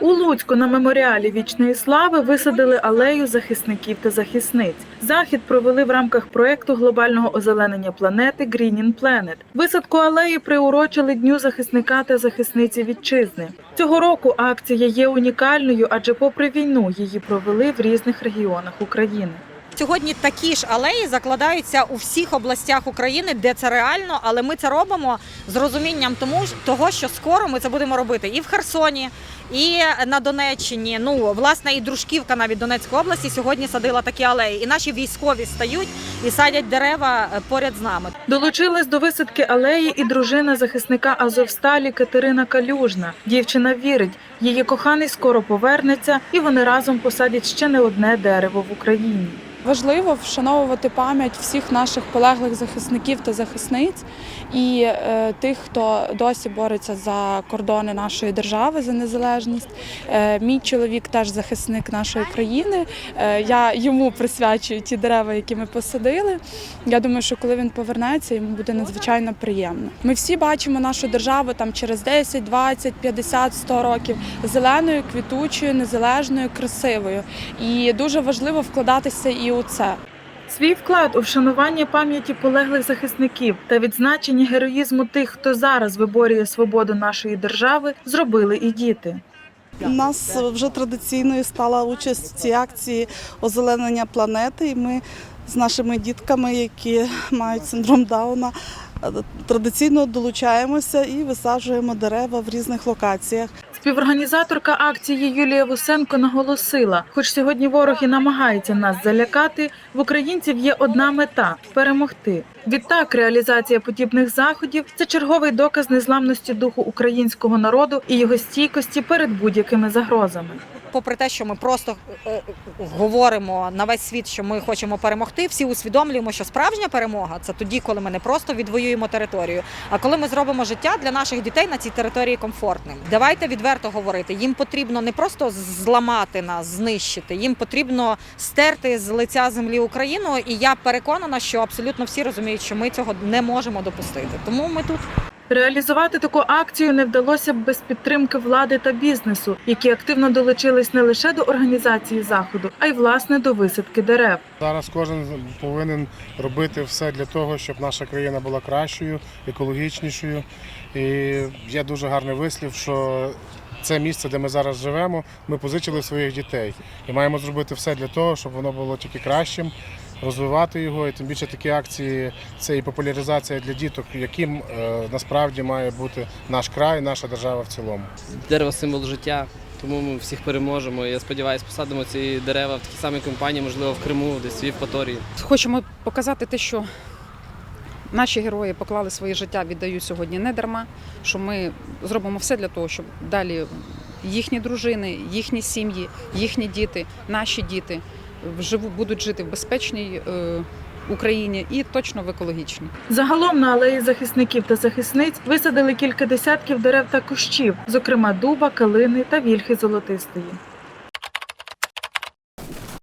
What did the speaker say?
У Луцьку на меморіалі вічної слави висадили алею захисників та захисниць. Захід провели в рамках проекту глобального озеленення планети Greening Planet. Висадку алеї приурочили Дню захисника та захисниці вітчизни. Цього року акція є унікальною, адже попри війну її провели в різних регіонах України. Сьогодні такі ж алеї закладаються у всіх областях України, де це реально, але ми це робимо з розумінням тому того, що скоро ми це будемо робити і в Херсоні, і на Донеччині. Ну власне, і Дружківка навіть Донецької області сьогодні садила такі алеї. І наші військові стають і садять дерева е, поряд з нами. Долучилась до висадки алеї і дружина захисника Азовсталі Катерина Калюжна. Дівчина вірить, її коханий скоро повернеться, і вони разом посадять ще не одне дерево в Україні. Важливо вшановувати пам'ять всіх наших полеглих захисників та захисниць і е, тих, хто досі бореться за кордони нашої держави за незалежність. Е, мій чоловік теж захисник нашої країни. Е, я йому присвячую ті дерева, які ми посадили. Я думаю, що коли він повернеться, йому буде надзвичайно приємно. Ми всі бачимо нашу державу там через 10, 20, 50, 100 років зеленою, квітучою, незалежною, красивою. І дуже важливо вкладатися і у це. Свій вклад у вшанування пам'яті полеглих захисників та відзначення героїзму тих, хто зараз виборює свободу нашої держави, зробили і діти. У нас вже традиційною стала участь в цій акції озеленення планети. І ми з нашими дітками, які мають синдром Дауна, традиційно долучаємося і висаджуємо дерева в різних локаціях. Співорганізаторка акції Юлія Вусенко наголосила: хоч сьогодні ворог і намагається нас залякати, в українців є одна мета перемогти. Відтак, реалізація подібних заходів це черговий доказ незламності духу українського народу і його стійкості перед будь-якими загрозами. Попри те, що ми просто е, е, говоримо на весь світ, що ми хочемо перемогти, всі усвідомлюємо, що справжня перемога це тоді, коли ми не просто відвоюємо територію, а коли ми зробимо життя для наших дітей на цій території комфортним. Давайте відверто говорити. Їм потрібно не просто зламати нас, знищити, їм потрібно стерти з лиця землі Україну. І я переконана, що абсолютно всі розуміють, що ми цього не можемо допустити. Тому ми тут. Реалізувати таку акцію не вдалося б без підтримки влади та бізнесу, які активно долучились не лише до організації заходу, а й власне до висадки дерев. Зараз кожен повинен робити все для того, щоб наша країна була кращою, екологічнішою. І є дуже гарний вислів, що це місце, де ми зараз живемо, ми позичили своїх дітей. І маємо зробити все для того, щоб воно було тільки кращим, розвивати його. І тим більше такі акції це і популяризація для діток, яким е, насправді має бути наш край, наша держава в цілому. дерево символ життя, тому ми всіх переможемо. Я сподіваюся, посадимо ці дерева в такій самій компанії, можливо, в Криму, десь в Євпаторії. Хочемо показати те, що наші герої поклали своє життя, віддають сьогодні не дарма. Що ми зробимо все для того, щоб далі їхні дружини, їхні сім'ї, їхні діти, наші діти будуть жити в безпечній е, Україні і точно в екологічній. Загалом на алеї захисників та захисниць висадили кілька десятків дерев та кущів, зокрема дуба, калини та вільхи золотистої.